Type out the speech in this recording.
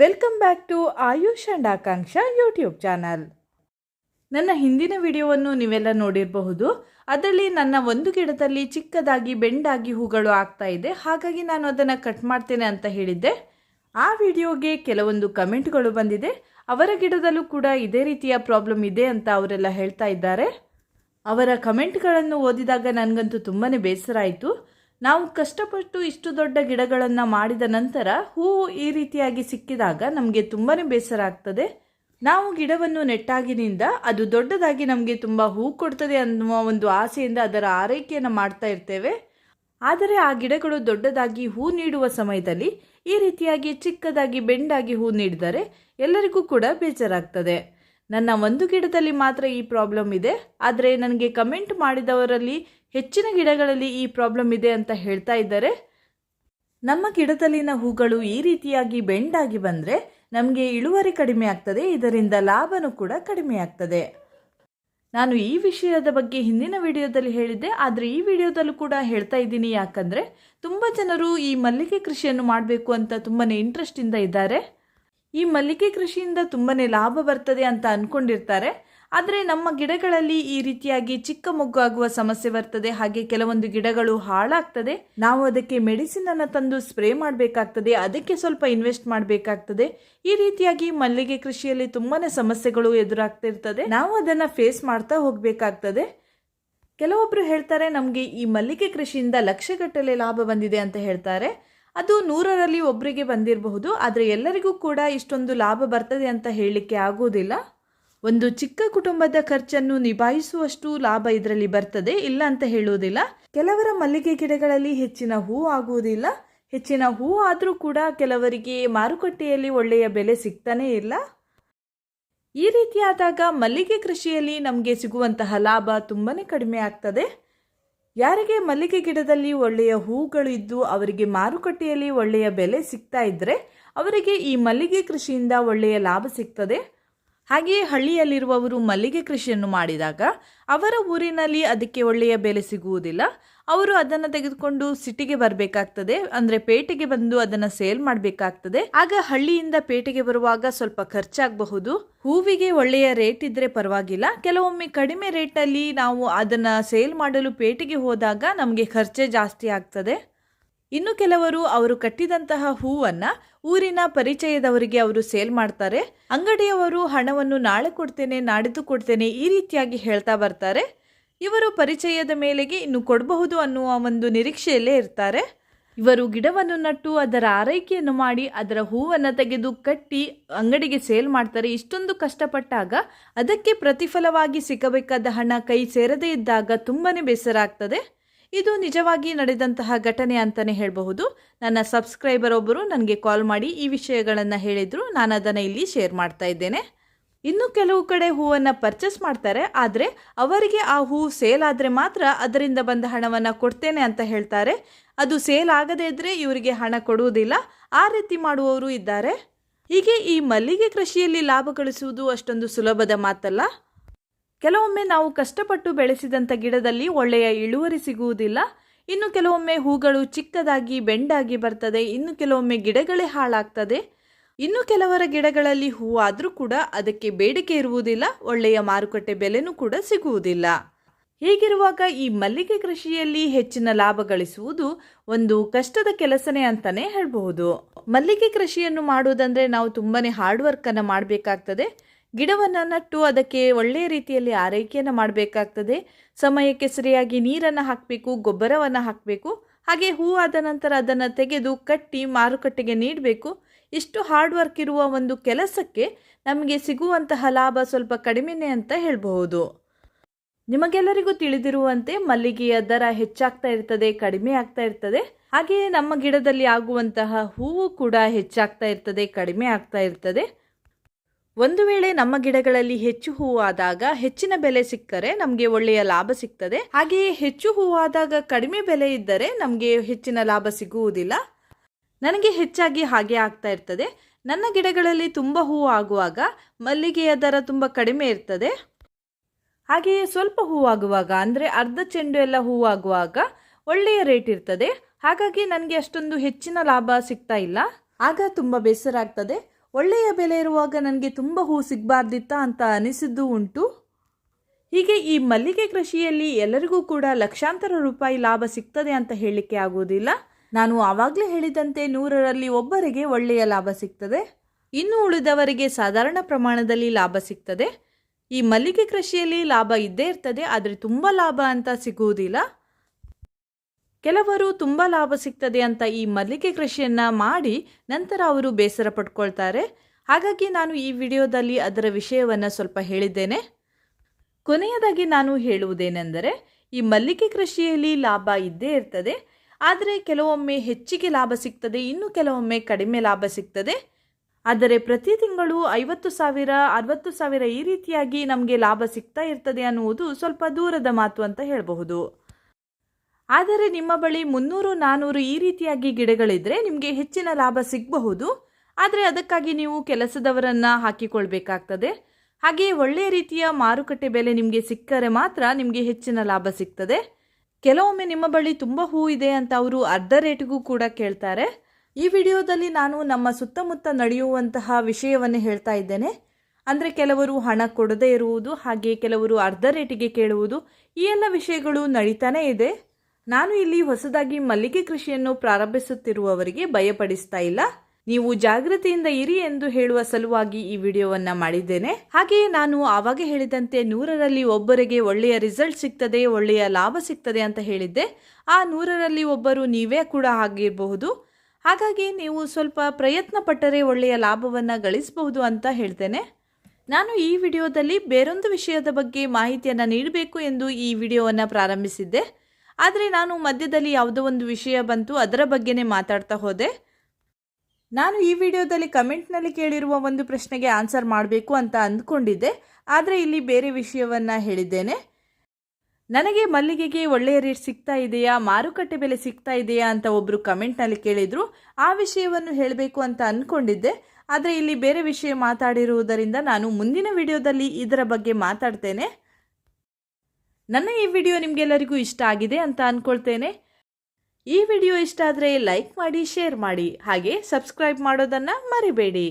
Welcome back to Ayush and Akanksha YouTube channel ನನ್ನ ಹಿಂದಿನ ವಿಡಿಯೋವನ್ನು ನೀವೆಲ್ಲ ನೋಡಿರಬಹುದು. ಅದರಲ್ಲಿ ನನ್ನ ಒಂದು ಗಿಡದಲ್ಲಿ ಚಿಕ್ಕದಾಗಿ ಬೆಂಡಾಗಿ ಹೂಗಳು ಆಗ್ತಾ ಇದೆ. ಹಾಗಾಗಿ ನಾನು ಅದನ್ನು ಕಟ್ ಮಾಡ್ತೇನೆ ಅಂತ ಹೇಳಿದ್ದೆ. ಆ ವಿಡಿಯೋಗೆ ಕೆಲವೊಂದು ಕಮೆಂಟ್ಗಳು ಬಂದಿದೆ. ಅವರ ಗಿಡದಲ್ಲೂ ಕೂಡ ಇದೇ ರೀತಿಯ ಪ್ರಾಬ್ಲಮ್ ಇದೆ ಅಂತ ಅವರೆಲ್ಲ ಹೇಳ್ತಾ ಇದ್ದಾರೆ. ಅವರ ಕಮೆಂಟ್ಗಳನ್ನು ಓದಿದಾಗ ನನಗಂತೂ ತುಂಬಾ ಬೇಸರ ಆಯಿತು. ನಾವು ಕಷ್ಟಪಟ್ಟು ಇಷ್ಟು ದೊಡ್ಡ ಗಿಡಗಳನ್ನು ಮಾಡಿದ ನಂತರ ಹೂವು ಈ ರೀತಿಯಾಗಿ ಸಿಕ್ಕಿದಾಗ ನಮಗೆ ತುಂಬಾ ಬೇಸರ ಆಗ್ತದೆ. ನಾವು ಗಿಡವನ್ನು ನೆಟ್ಟಾಗಿನಿಂದ ಅದು ದೊಡ್ಡದಾಗಿ ನಮಗೆ ತುಂಬ ಹೂ ಕೊಡ್ತದೆ ಅನ್ನುವ ಒಂದು ಆಸೆಯಿಂದ ಅದರ ಆರೈಕೆಯನ್ನು ಮಾಡ್ತಾ ಇರ್ತೇವೆ. ಆದರೆ ಆ ಗಿಡಗಳು ದೊಡ್ಡದಾಗಿ ಹೂ ನೀಡುವ ಸಮಯದಲ್ಲಿ ಈ ರೀತಿಯಾಗಿ ಚಿಕ್ಕದಾಗಿ ಬೆಂಡಾಗಿ ಹೂ ನೀಡಿದರೆ ಎಲ್ಲರಿಗೂ ಕೂಡ ಬೇಜಾರಾಗ್ತದೆ ನನ್ನ ಒಂದು ಗಿಡದಲ್ಲಿ ಮಾತ್ರ ಈ ಪ್ರಾಬ್ಲಮ್ ಇದೆ. ಆದರೆ ನನಗೆ ಕಮೆಂಟ್ ಮಾಡಿದವರಲ್ಲಿ ಹೆಚ್ಚಿನ ಗಿಡಗಳಲ್ಲಿ ಈ ಪ್ರಾಬ್ಲಮ್ ಇದೆ ಅಂತ ಹೇಳ್ತಾ ಇದ್ದಾರೆ. ನಮ್ಮ ಗಿಡದಲ್ಲಿನ ಹೂಗಳು ಈ ರೀತಿಯಾಗಿ ಬೆಂಡಾಗಿ ಬಂದರೆ ನಮಗೆ ಇಳುವರಿ ಕಡಿಮೆ ಆಗ್ತದೆ, ಇದರಿಂದ ಲಾಭನೂ ಕೂಡ ಕಡಿಮೆ ಆಗ್ತದೆ. ನಾನು ಈ ವಿಷಯದ ಬಗ್ಗೆ ಹಿಂದಿನ ವಿಡಿಯೋದಲ್ಲಿ ಹೇಳಿದ್ದೆ, ಆದರೆ ಈ ವಿಡಿಯೋದಲ್ಲೂ ಕೂಡ ಹೇಳ್ತಾ ಇದ್ದೀನಿ. ಯಾಕಂದರೆ ತುಂಬ ಜನರು ಈ ಮಲ್ಲಿಗೆ ಕೃಷಿಯನ್ನು ಮಾಡಬೇಕು ಅಂತ ತುಂಬಾ ಇಂಟ್ರೆಸ್ಟಿಂದ ಇದ್ದಾರೆ. ಈ ಮಲ್ಲಿಗೆ ಕೃಷಿಯಿಂದ ತುಂಬಾ ಲಾಭ ಬರ್ತದೆ ಅಂತ ಅಂದ್ಕೊಂಡಿರ್ತಾರೆ ಆದರೆ ನಮ್ಮ ಗಿಡಗಳಲ್ಲಿ ಈ ರೀತಿಯಾಗಿ ಚಿಕ್ಕ ಮೊಗ್ಗು ಆಗುವ ಸಮಸ್ಯೆ ಬರ್ತದೆ. ಹಾಗೆ ಕೆಲವೊಂದು ಗಿಡಗಳು ಹಾಳಾಗ್ತದೆ. ನಾವು ಅದಕ್ಕೆ ಮೆಡಿಸಿನ್ ಅನ್ನು ತಂದು ಸ್ಪ್ರೇ ಮಾಡಬೇಕಾಗ್ತದೆ. ಅದಕ್ಕೆ ಸ್ವಲ್ಪ ಇನ್ವೆಸ್ಟ್ ಮಾಡಬೇಕಾಗ್ತದೆ. ಈ ರೀತಿಯಾಗಿ ಮಲ್ಲಿಗೆ ಕೃಷಿಯಲ್ಲಿ ತುಂಬಾನೇ ಸಮಸ್ಯೆಗಳು ಎದುರಾಗ್ತಿರ್ತದೆ. ನಾವು ಅದನ್ನು ಫೇಸ್ ಮಾಡ್ತಾ ಹೋಗಬೇಕಾಗ್ತದೆ. ಕೆಲವೊಬ್ಬರು ಹೇಳ್ತಾರೆ, ನಮಗೆ ಈ ಮಲ್ಲಿಗೆ ಕೃಷಿಯಿಂದ ಲಕ್ಷಗಟ್ಟಲೆ ಲಾಭ ಬಂದಿದೆ ಅಂತ ಹೇಳ್ತಾರೆ. ಅದು ನೂರರಲ್ಲಿ ಒಬ್ಬರಿಗೆ ಬಂದಿರಬಹುದು, ಆದರೆ ಎಲ್ಲರಿಗೂ ಕೂಡ ಇಷ್ಟೊಂದು ಲಾಭ ಬರ್ತದೆ ಅಂತ ಹೇಳಲಿಕ್ಕೆ ಆಗುವುದಿಲ್ಲ. ಒಂದು ಚಿಕ್ಕ ಕುಟುಂಬದ ಖರ್ಚನ್ನು ನಿಭಾಯಿಸುವಷ್ಟು ಲಾಭ ಇದರಲ್ಲಿ ಬರ್ತದೆ, ಇಲ್ಲ ಅಂತ ಹೇಳುವುದಿಲ್ಲ. ಕೆಲವರ ಮಲ್ಲಿಗೆ ಗಿಡಗಳಲ್ಲಿ ಹೆಚ್ಚಿನ ಹೂ ಆಗುವುದಿಲ್ಲ. ಹೆಚ್ಚಿನ ಹೂ ಆದರೂ ಕೂಡ ಕೆಲವರಿಗೆ ಮಾರುಕಟ್ಟೆಯಲ್ಲಿ ಒಳ್ಳೆಯ ಬೆಲೆ ಸಿಗ್ತಾನೇ ಇಲ್ಲ. ಈ ರೀತಿಯಾದಾಗ ಮಲ್ಲಿಗೆ ಕೃಷಿಯಲ್ಲಿ ನಮಗೆ ಸಿಗುವಂತಹ ಲಾಭ ತುಂಬಾ ಕಡಿಮೆ ಆಗ್ತದೆ. ಯಾರಿಗೆ ಮಲ್ಲಿಗೆ ಗಿಡದಲ್ಲಿ ಒಳ್ಳೆಯ ಹೂಗಳು ಇದ್ದು ಅವರಿಗೆ ಮಾರುಕಟ್ಟೆಯಲ್ಲಿ ಒಳ್ಳೆಯ ಬೆಲೆ ಸಿಗ್ತಾ ಇದ್ದರೆ ಅವರಿಗೆ ಈ ಮಲ್ಲಿಗೆ ಕೃಷಿಯಿಂದ ಒಳ್ಳೆಯ ಲಾಭ ಸಿಗ್ತದೆ. ಹಾಗೆಯೇ ಹಳ್ಳಿಯಲ್ಲಿರುವವರು ಮಲ್ಲಿಗೆ ಕೃಷಿಯನ್ನು ಮಾಡಿದಾಗ ಅವರ ಊರಿನಲ್ಲಿ ಅದಕ್ಕೆ ಒಳ್ಳೆಯ ಬೆಲೆ ಸಿಗುವುದಿಲ್ಲ. ಅವರು ಅದನ್ನು ತೆಗೆದುಕೊಂಡು ಸಿಟಿಗೆ ಬರಬೇಕಾಗ್ತದೆ, ಅಂದರೆ ಪೇಟೆಗೆ ಬಂದು ಅದನ್ನು ಸೇಲ್ ಮಾಡಬೇಕಾಗ್ತದೆ. ಆಗ ಹಳ್ಳಿಯಿಂದ ಪೇಟೆಗೆ ಬರುವಾಗ ಸ್ವಲ್ಪ ಖರ್ಚಾಗಬಹುದು. ಹೂವಿಗೆ ಒಳ್ಳೆಯ ರೇಟ್ ಇದ್ದರೆ ಪರವಾಗಿಲ್ಲ. ಕೆಲವೊಮ್ಮೆ ಕಡಿಮೆ ರೇಟಲ್ಲಿ ನಾವು ಅದನ್ನು ಸೇಲ್ ಮಾಡಲು ಪೇಟೆಗೆ ಹೋದಾಗ ನಮಗೆ ಖರ್ಚೇ ಜಾಸ್ತಿ ಆಗ್ತದೆ. ಇನ್ನು ಕೆಲವರು ಅವರು ಕಟ್ಟಿದಂತಹ ಹೂವನ್ನು ಊರಿನ ಪರಿಚಯದವರಿಗೆ ಅವರು ಸೇಲ್ ಮಾಡ್ತಾರೆ. ಅಂಗಡಿಯವರು ಹಣವನ್ನು ನಾಳೆ ಕೊಡ್ತೇನೆ, ನಾಡಿದ್ದು ಕೊಡ್ತೇನೆ ಈ ರೀತಿಯಾಗಿ ಹೇಳ್ತಾ ಬರ್ತಾರೆ. ಇವರು ಪರಿಚಯದ ಮೇಲೆಗೆ ಇನ್ನು ಕೊಡಬಹುದು ಅನ್ನುವ ಒಂದು ನಿರೀಕ್ಷೆಯಲ್ಲೇ ಇರ್ತಾರೆ. ಇವರು ಗಿಡವನ್ನು ನಟ್ಟು ಅದರ ಆರೈಕೆಯನ್ನು ಮಾಡಿ ಅದರ ಹೂವನ್ನು ತೆಗೆದು ಕಟ್ಟಿ ಅಂಗಡಿಗೆ ಸೇಲ್ ಮಾಡ್ತಾರೆ. ಇಷ್ಟೊಂದು ಕಷ್ಟಪಟ್ಟಾಗ ಅದಕ್ಕೆ ಪ್ರತಿಫಲವಾಗಿ ಸಿಗಬೇಕಾದ ಹಣ ಕೈ ಸೇರದೇ ಇದ್ದಾಗ ತುಂಬಾ ಬೇಸರ ಆಗ್ತದೆ. ಇದು ನಿಜವಾಗಿ ನಡೆದಂತಹ ಘಟನೆ ಅಂತಲೇ ಹೇಳಬಹುದು. ನನ್ನ ಸಬ್ಸ್ಕ್ರೈಬರ್ ಒಬ್ಬರು ನನಗೆ ಕಾಲ್ ಮಾಡಿ ಈ ವಿಷಯಗಳನ್ನು ಹೇಳಿದರು. ನಾನು ಅದನ್ನು ಇಲ್ಲಿ ಶೇರ್ ಮಾಡ್ತಾ ಇದ್ದೇನೆ. ಇನ್ನು ಕೆಲವು ಕಡೆ ಹೂವನ್ನು ಪರ್ಚೇಸ್ ಮಾಡ್ತಾರೆ. ಆದರೆ ಅವರಿಗೆ ಆ ಹೂ ಸೇಲ್ ಆದರೆ ಮಾತ್ರ ಅದರಿಂದ ಬಂದ ಹಣವನ್ನು ಕೊಡ್ತೇನೆ ಅಂತ ಹೇಳ್ತಾರೆ. ಅದು ಸೇಲ್ ಆಗದೇ ಇದ್ದರೆ ಇವರಿಗೆ ಹಣ ಕೊಡುವುದಿಲ್ಲ. ಆ ರೀತಿ ಮಾಡುವವರು ಇದ್ದಾರೆ. ಹೀಗೆ ಈ ಮಲ್ಲಿಗೆ ಕೃಷಿಯಲ್ಲಿ ಲಾಭ ಗಳಿಸುವುದು ಅಷ್ಟೊಂದು ಸುಲಭದ ಮಾತಲ್ಲ. ಕೆಲವೊಮ್ಮೆ ನಾವು ಕಷ್ಟಪಟ್ಟು ಬೆಳೆಸಿದಂಥ ಗಿಡದಲ್ಲಿ ಒಳ್ಳೆಯ ಇಳುವರಿ ಸಿಗುವುದಿಲ್ಲ. ಇನ್ನು ಕೆಲವೊಮ್ಮೆ ಹೂಗಳು ಚಿಕ್ಕದಾಗಿ, ಬೆಂಡಾಗಿ ಬರ್ತದೆ. ಇನ್ನು ಕೆಲವೊಮ್ಮೆ ಗಿಡಗಳೇ ಹಾಳಾಗ್ತದೆ. ಇನ್ನು ಕೆಲವರ ಗಿಡಗಳಲ್ಲಿ ಹೂವಾದರೂ ಕೂಡ ಅದಕ್ಕೆ ಬೇಡಿಕೆ ಇರುವುದಿಲ್ಲ. ಒಳ್ಳೆಯ ಮಾರುಕಟ್ಟೆ ಬೆಲೆನೂ ಕೂಡ ಸಿಗುವುದಿಲ್ಲ. ಹೀಗಿರುವಾಗ ಈ ಮಲ್ಲಿಗೆ ಕೃಷಿಯಲ್ಲಿ ಹೆಚ್ಚಿನ ಲಾಭ ಗಳಿಸುವುದು ಒಂದು ಕಷ್ಟದ ಕೆಲಸನೇ ಅಂತಾನೆ ಹೇಳಬಹುದು. ಮಲ್ಲಿಗೆ ಕೃಷಿಯನ್ನು ಮಾಡುವುದಂದ್ರೆ ನಾವು ತುಂಬಾನೇ ಹಾರ್ಡ್ ವರ್ಕನ್ನು ಮಾಡಬೇಕಾಗ್ತದೆ. ಗಿಡವನ್ನು ನಟ್ಟು ಅದಕ್ಕೆ ಒಳ್ಳೆಯ ರೀತಿಯಲ್ಲಿ ಆರೈಕೆಯನ್ನು ಮಾಡಬೇಕಾಗ್ತದೆ. ಸಮಯಕ್ಕೆ ಸರಿಯಾಗಿ ನೀರನ್ನು ಹಾಕಬೇಕು, ಗೊಬ್ಬರವನ್ನು ಹಾಕಬೇಕು. ಹಾಗೆ ಹೂ ಆದ ನಂತರ ಅದನ್ನು ತೆಗೆದು ಕಟ್ಟಿ ಮಾರುಕಟ್ಟೆಗೆ ನೀಡಬೇಕು. ಇಷ್ಟು ಹಾರ್ಡ್ ವರ್ಕ್ ಇರುವ ಒಂದು ಕೆಲಸಕ್ಕೆ ನಮಗೆ ಸಿಗುವಂತಹ ಲಾಭ ಸ್ವಲ್ಪ ಕಡಿಮೆನೇ ಅಂತ ಹೇಳಬಹುದು. ನಿಮಗೆಲ್ಲರಿಗೂ ತಿಳಿದಿರುವಂತೆ ಮಲ್ಲಿಗೆಯ ದರ ಹೆಚ್ಚಾಗ್ತಾ ಇರ್ತದೆ, ಕಡಿಮೆ ಆಗ್ತಾ ಇರ್ತದೆ. ಹಾಗೆಯೇ ನಮ್ಮ ಗಿಡದಲ್ಲಿ ಆಗುವಂತಹ ಹೂವು ಕೂಡ ಹೆಚ್ಚಾಗ್ತಾ ಇರ್ತದೆ, ಕಡಿಮೆ ಆಗ್ತಾ ಇರ್ತದೆ. ಒಂದು ವೇಳೆ ನಮ್ಮ ಗಿಡಗಳಲ್ಲಿ ಹೆಚ್ಚು ಹೂವಾದಾಗ ಹೆಚ್ಚಿನ ಬೆಲೆ ಸಿಕ್ಕರೆ ನಮಗೆ ಒಳ್ಳೆಯ ಲಾಭ ಸಿಗ್ತದೆ. ಹಾಗೆಯೇ ಹೆಚ್ಚು ಹೂವಾದಾಗ ಕಡಿಮೆ ಬೆಲೆ ಇದ್ದರೆ ನಮಗೆ ಹೆಚ್ಚಿನ ಲಾಭ ಸಿಗುವುದಿಲ್ಲ. ನನಗೆ ಹೆಚ್ಚಾಗಿ ಹಾಗೆ ಆಗ್ತಾ ಇರ್ತದೆ. ನನ್ನ ಗಿಡಗಳಲ್ಲಿ ತುಂಬ ಹೂವು ಆಗುವಾಗ ಮಲ್ಲಿಗೆಯ ದರ ತುಂಬ ಕಡಿಮೆ ಇರ್ತದೆ. ಹಾಗೆಯೇ ಸ್ವಲ್ಪ ಹೂವಾಗುವಾಗ ಅಂದರೆ ಅರ್ಧ ಚೆಂಡು ಎಲ್ಲ ಹೂವಾಗುವಾಗ ಒಳ್ಳೆಯ ರೇಟ್ ಇರ್ತದೆ. ಹಾಗಾಗಿ ನನಗೆ ಅಷ್ಟೊಂದು ಹೆಚ್ಚಿನ ಲಾಭ ಸಿಗ್ತಾ ಇಲ್ಲ. ಆಗ ತುಂಬ ಬೇಸರ ಆಗ್ತದೆ. ಒಳ್ಳೆಯ ಬೆಲೆ ಇರುವಾಗ ನನಗೆ ತುಂಬ ಹೂ ಸಿಗಬಾರ್ದಿತ್ತಾ ಅಂತ ಅನಿಸಿದ್ದು ಉಂಟು. ಹೀಗೆ ಈ ಮಲ್ಲಿಗೆ ಕೃಷಿಯಲ್ಲಿ ಎಲ್ಲರಿಗೂ ಕೂಡ ಲಕ್ಷಾಂತರ ರೂಪಾಯಿ ಲಾಭ ಸಿಗ್ತದೆ ಅಂತ ಹೇಳಲಿಕ್ಕೆ ಆಗುವುದಿಲ್ಲ. ನಾನು ಆವಾಗಲೇ ಹೇಳಿದಂತೆ ನೂರರಲ್ಲಿ ಒಬ್ಬರಿಗೆ ಒಳ್ಳೆಯ ಲಾಭ ಸಿಗ್ತದೆ. ಇನ್ನು ಉಳಿದವರಿಗೆ ಸಾಧಾರಣ ಪ್ರಮಾಣದಲ್ಲಿ ಲಾಭ ಸಿಗ್ತದೆ. ಈ ಮಲ್ಲಿಗೆ ಕೃಷಿಯಲ್ಲಿ ಲಾಭ ಇದ್ದೇ ಇರ್ತದೆ, ಆದರೆ ತುಂಬ ಲಾಭ ಅಂತ ಸಿಗುವುದಿಲ್ಲ. ಕೆಲವರು ತುಂಬ ಲಾಭ ಸಿಗ್ತದೆ ಅಂತ ಈ ಮಲ್ಲಿಗೆ ಕೃಷಿಯನ್ನು ಮಾಡಿ ನಂತರ ಅವರು ಬೇಸರ ಪಡ್ಕೊಳ್ತಾರೆ ಹಾಗಾಗಿ ನಾನು ಈ ವಿಡಿಯೋದಲ್ಲಿ ಅದರ ವಿಷಯವನ್ನು ಸ್ವಲ್ಪ ಹೇಳಿದ್ದೇನೆ. ಕೊನೆಯದಾಗಿ ನಾನು ಹೇಳುವುದೇನೆಂದರೆ, ಈ ಮಲ್ಲಿಗೆ ಕೃಷಿಯಲ್ಲಿ ಲಾಭ ಇದ್ದೇ ಇರ್ತದೆ. ಆದರೆ ಕೆಲವೊಮ್ಮೆ ಹೆಚ್ಚಿಗೆ ಲಾಭ ಸಿಗ್ತದೆ, ಇನ್ನು ಕೆಲವೊಮ್ಮೆ ಕಡಿಮೆ ಲಾಭ ಸಿಗ್ತದೆ. ಆದರೆ ಪ್ರತಿ ತಿಂಗಳು ಐವತ್ತು ಸಾವಿರ, ಅರವತ್ತು ಸಾವಿರ ಈ ರೀತಿಯಾಗಿ ನಮಗೆ ಲಾಭ ಸಿಗ್ತಾ ಇರ್ತದೆ ಅನ್ನುವುದು ಸ್ವಲ್ಪ ದೂರದ ಮಾತು ಅಂತ ಹೇಳಬಹುದು. ಆದರೆ ನಿಮ್ಮ ಬಳಿ ಮುನ್ನೂರು ನಾನ್ನೂರು ಈ ರೀತಿಯಾಗಿ ಗಿಡಗಳಿದ್ರೆ ನಿಮಗೆ ಹೆಚ್ಚಿನ ಲಾಭ ಸಿಗಬಹುದು. ಆದರೆ ಅದಕ್ಕಾಗಿ ನೀವು ಕೆಲಸದವರನ್ನ ಹಾಕಿಕೊಳ್ಬೇಕಾಗ್ತದೆ. ಹಾಗೆಯೇ ಒಳ್ಳೆಯ ರೀತಿಯ ಮಾರುಕಟ್ಟೆ ಬೆಲೆ ನಿಮಗೆ ಸಿಕ್ಕರೆ ಮಾತ್ರ ನಿಮಗೆ ಹೆಚ್ಚಿನ ಲಾಭ ಸಿಗ್ತದೆ. ಕೆಲವೊಮ್ಮೆ ನಿಮ್ಮ ಬಳಿ ತುಂಬ ಹೂ ಇದೆ ಅಂತ ಅವರು ಅರ್ಧ ರೇಟಿಗೂ ಕೂಡ ಕೇಳ್ತಾರೆ. ಈ ವಿಡಿಯೋದಲ್ಲಿ ನಾನು ನಮ್ಮ ಸುತ್ತಮುತ್ತ ನಡೆಯುವಂತಹ ವಿಷಯವನ್ನು ಹೇಳ್ತಾ ಇದ್ದೇನೆ. ಅಂದರೆ ಕೆಲವರು ಹಣ ಕೊಡದೇ ಇರುವುದು, ಹಾಗೆ ಕೆಲವರು ಅರ್ಧ ರೇಟಿಗೆ ಕೇಳುವುದು, ಈ ಎಲ್ಲ ವಿಷಯಗಳು ನಡೀತಾನೇ ಇದೆ. ನಾನು ಇಲ್ಲಿ ಹೊಸದಾಗಿ ಮಲ್ಲಿಗೆ ಕೃಷಿಯನ್ನು ಪ್ರಾರಂಭಿಸುತ್ತಿರುವವರಿಗೆ ಭಯಪಡಿಸ್ತಾ ಇಲ್ಲ. ನೀವು ಜಾಗೃತಿಯಿಂದ ಇರಿ ಎಂದು ಹೇಳುವ ಸಲುವಾಗಿ ಈ ವಿಡಿಯೋವನ್ನ ಮಾಡಿದ್ದೇನೆ. ಹಾಗೆಯೇ ನಾನು ಆವಾಗ ಹೇಳಿದಂತೆ ನೂರರಲ್ಲಿ ಒಬ್ಬರಿಗೆ ಒಳ್ಳೆಯ ರಿಸಲ್ಟ್ ಸಿಗ್ತದೆ, ಒಳ್ಳೆಯ ಲಾಭ ಸಿಗ್ತದೆ ಅಂತ ಹೇಳಿದ್ದೆ. ಆ ನೂರರಲ್ಲಿ ಒಬ್ಬರು ನೀವೇ ಕೂಡ ಆಗಿರಬಹುದು. ಹಾಗಾಗಿ ನೀವು ಸ್ವಲ್ಪ ಪ್ರಯತ್ನ ಪಟ್ಟರೆ ಒಳ್ಳೆಯ ಲಾಭವನ್ನು ಗಳಿಸಬಹುದು ಅಂತ ಹೇಳ್ತೇನೆ. ನಾನು ಈ ವಿಡಿಯೋದಲ್ಲಿ ಬೇರೊಂದು ವಿಷಯದ ಬಗ್ಗೆ ಮಾಹಿತಿಯನ್ನು ನೀಡಬೇಕು ಎಂದು ಈ ವಿಡಿಯೋವನ್ನು ಪ್ರಾರಂಭಿಸಿದ್ದೆ. ಆದರೆ ನಾನು ಮಧ್ಯದಲ್ಲಿ ಯಾವುದೋ ಒಂದು ವಿಷಯ ಬಂತು, ಅದರ ಬಗ್ಗೆನೇ ಮಾತಾಡ್ತಾ ಹೋದೆ. ನಾನು ಈ ವಿಡಿಯೋದಲ್ಲಿ ಕಮೆಂಟ್ನಲ್ಲಿ ಕೇಳಿರುವ ಒಂದು ಪ್ರಶ್ನೆಗೆ ಆನ್ಸರ್ ಮಾಡಬೇಕು ಅಂತ ಅಂದ್ಕೊಂಡಿದ್ದೆ, ಆದರೆ ಇಲ್ಲಿ ಬೇರೆ ವಿಷಯವನ್ನು ಹೇಳಿದ್ದೇನೆ. ನನಗೆ ಮಲ್ಲಿಗೆಗೆ ಒಳ್ಳೆಯ ರೇಟ್ ಸಿಗ್ತಾ ಇದೆಯಾ, ಮಾರುಕಟ್ಟೆ ಬೆಲೆ ಸಿಗ್ತಾ ಇದೆಯಾ ಅಂತ ಒಬ್ಬರು ಕಮೆಂಟ್ನಲ್ಲಿ ಕೇಳಿದರು. ಆ ವಿಷಯವನ್ನು ಹೇಳಬೇಕು ಅಂತ ಅಂದ್ಕೊಂಡಿದ್ದೆ, ಆದರೆ ಇಲ್ಲಿ ಬೇರೆ ವಿಷಯ ಮಾತಾಡಿರುವುದರಿಂದ ನಾನು ಮುಂದಿನ ವಿಡಿಯೋದಲ್ಲಿ ಇದರ ಬಗ್ಗೆ ಮಾತಾಡ್ತೇನೆ. ನನ್ನ ಈ ವಿಡಿಯೋ ನಿಮಗೆಲ್ಲರಿಗೂ ಇಷ್ಟ ಆಗಿದೆ ಅಂತ ಅಂದ್ಕೊಳ್ತೇನೆ ಈ ವಿಡಿಯೋ ಇಷ್ಟ ಆದರೆ ಲೈಕ್ ಮಾಡಿ ಶೇರ್ ಮಾಡಿ, ಹಾಗೆ ಸಬ್ಸ್ಕ್ರೈಬ್ ಮಾಡೋದನ್ನು ಮರಿಬೇಡಿ.